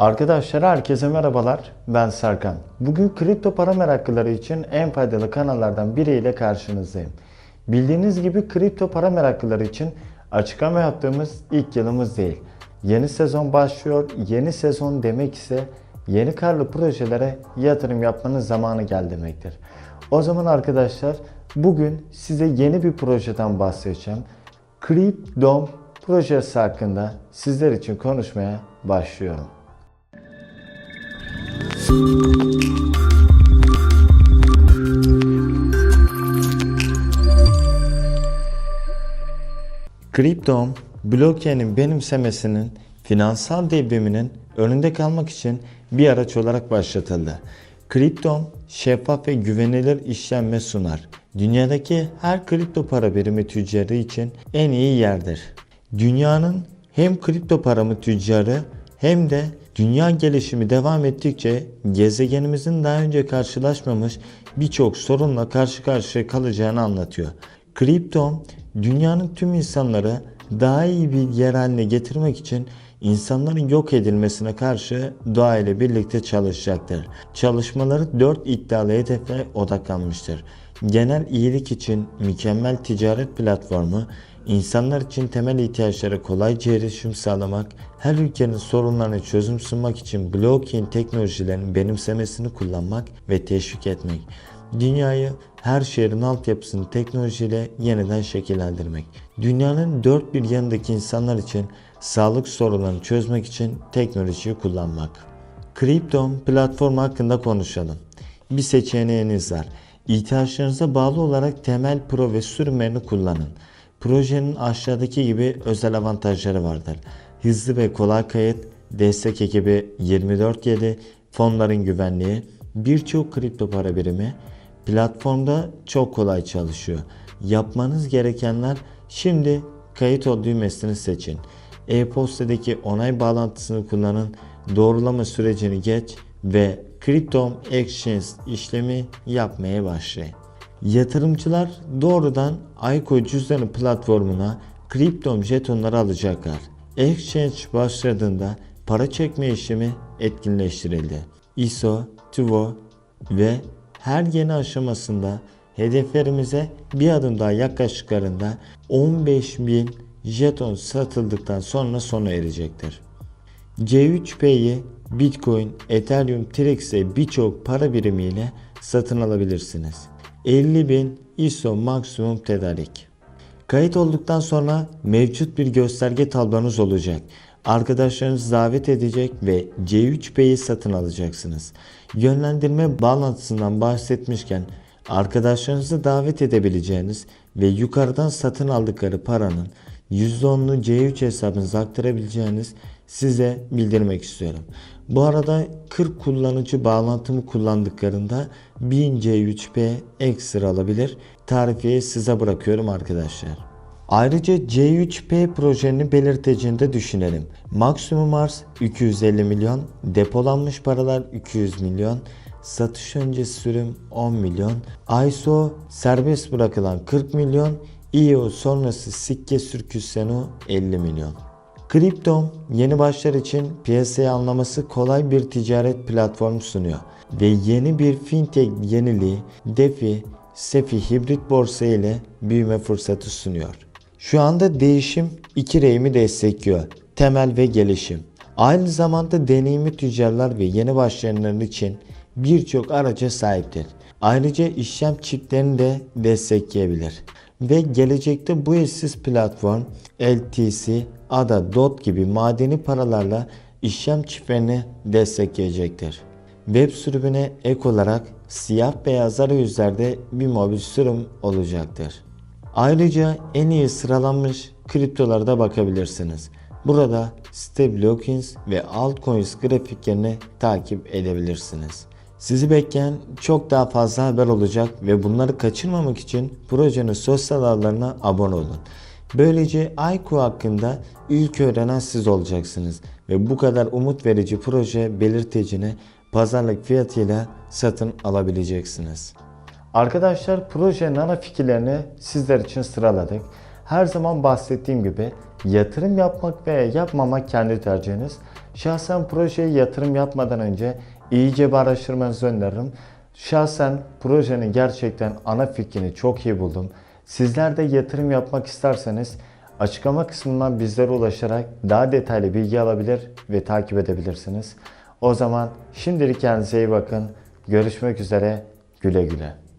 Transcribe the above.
Arkadaşlar herkese merhabalar. Ben Serkan. Bugün kripto para meraklıları için en faydalı kanallardan biriyle karşınızdayım. Bildiğiniz gibi kripto para meraklıları için açıklama yaptığımız ilk yılımız değil. Yeni sezon başlıyor. Yeni sezon demek ise yeni karlı projelere yatırım yapmanın zamanı geldi demektir. O zaman arkadaşlar bugün size yeni bir projeden bahsedeceğim. Cryptdom projesi hakkında sizler için konuşmaya başlıyorum. Cryptom, blockchain'in benimsemesinin finansal devriminin önünde kalmak için bir araç olarak başlatıldı. Cryptom, şeffaf ve güvenilir işlenme sunar. Dünyadaki her kripto para birimi tüccarı için en iyi yerdir. Dünyanın hem kripto paramı tüccarı hem de dünya gelişimi devam ettikçe gezegenimizin daha önce karşılaşmamış birçok sorunla karşı karşıya kalacağını anlatıyor. Kripto dünyanın tüm insanları daha iyi bir yer haline getirmek için insanların yok edilmesine karşı doğa ile birlikte çalışacaktır. Çalışmaları 4 iddialı hedefe odaklanmıştır. Genel iyilik için mükemmel ticaret platformu, insanlar için temel ihtiyaçlara kolayca erişim sağlamak, her ülkenin sorunlarına çözüm sunmak için blockchain teknolojilerinin benimsemesini kullanmak ve teşvik etmek. Dünyayı her şehrin altyapısını teknolojiyle yeniden şekillendirmek. Dünyanın dört bir yanındaki insanlar için sağlık sorunlarını çözmek için teknolojiyi kullanmak. Krypton platformu hakkında konuşalım. Bir seçeneğiniz var. İhtiyaçlarınıza bağlı olarak temel pro ve sürümlerini kullanın. Projenin aşağıdaki gibi özel avantajları vardır. Hızlı ve kolay kayıt, destek ekibi 24-7, fonların güvenliği, birçok kripto para birimi, platformda çok kolay çalışıyor. Yapmanız gerekenler şimdi kayıt ol düğmesini seçin. E-postadaki onay bağlantısını kullanın, doğrulama sürecini geç ve Cryptom Exchange işlemi yapmaya başlayın. Yatırımcılar doğrudan Ayko cüzdanı platformuna Cryptom jetonları alacaklar. Exchange başladığında para çekme işlemi etkinleştirildi. ISO, TIVO ve her yeni aşamasında hedeflerimize bir adım daha yaklaştıklarında 15.000 jeton satıldıktan sonra sona erecektir. C3P'yi Bitcoin, Ethereum, Trix ve birçok para birimiyle satın alabilirsiniz. 50.000 ISO maksimum tedarik. Kayıt olduktan sonra mevcut bir gösterge tablonuz olacak. Arkadaşlarınız davet edecek ve C3P'yi satın alacaksınız. Yönlendirme bağlantısından bahsetmişken arkadaşlarınızı davet edebileceğiniz ve yukarıdan satın aldıkları paranın %10'unu C3 hesabınıza aktarabileceğiniz size bildirmek istiyorum. Bu arada 40 kullanıcı bağlantımı kullandıklarında 1000 C3P ekstra alabilir. Tarifiyi size bırakıyorum arkadaşlar. Ayrıca C3P projenin belirteceğini de düşünelim. Maksimum arz 250 milyon, depolanmış paralar 200 milyon, satış öncesi sürüm 10 milyon, ISO serbest bırakılan 40 milyon, IO sonrası sikke sürküseno 50 milyon. Kriptom yeni başlar için piyasayı anlaması kolay bir ticaret platformu sunuyor ve yeni bir fintech yeniliği DeFi, SEFI hibrit borsa ile büyüme fırsatı sunuyor. Şu anda değişim iki reyimi destekliyor. Temel ve gelişim. Aynı zamanda deneyimli tüccarlar ve yeni başlayanlar için birçok araca sahiptir. Ayrıca işlem çiplerini de destekleyebilir. Ve gelecekte bu eşsiz platform LTC, ADA, DOT gibi madeni paralarla işlem çiftlerini destekleyecektir. Web sürümüne ek olarak siyah beyaz arayüzlerde bir mobil sürüm olacaktır. Ayrıca en iyi sıralanmış kriptolara da bakabilirsiniz. Burada stablecoins ve altcoins grafiklerini takip edebilirsiniz. Sizi bekleyen çok daha fazla haber olacak ve bunları kaçırmamak için projenin sosyal ağlarına abone olun. Böylece IQ hakkında ilk öğrenen siz olacaksınız ve bu kadar umut verici proje belirtecini pazarlık fiyatıyla satın alabileceksiniz. Arkadaşlar projenin ana fikirlerini sizler için sıraladık. Her zaman bahsettiğim gibi yatırım yapmak veya yapmamak kendi tercihiniz. Şahsen projeye yatırım yapmadan önce iyice bir araştırmanızı öneririm. Şahsen projenin gerçekten ana fikrini çok iyi buldum. Sizler de yatırım yapmak isterseniz açıklama kısmından bizlere ulaşarak daha detaylı bilgi alabilir ve takip edebilirsiniz. O zaman şimdilik kendinize iyi bakın. Görüşmek üzere. Güle güle.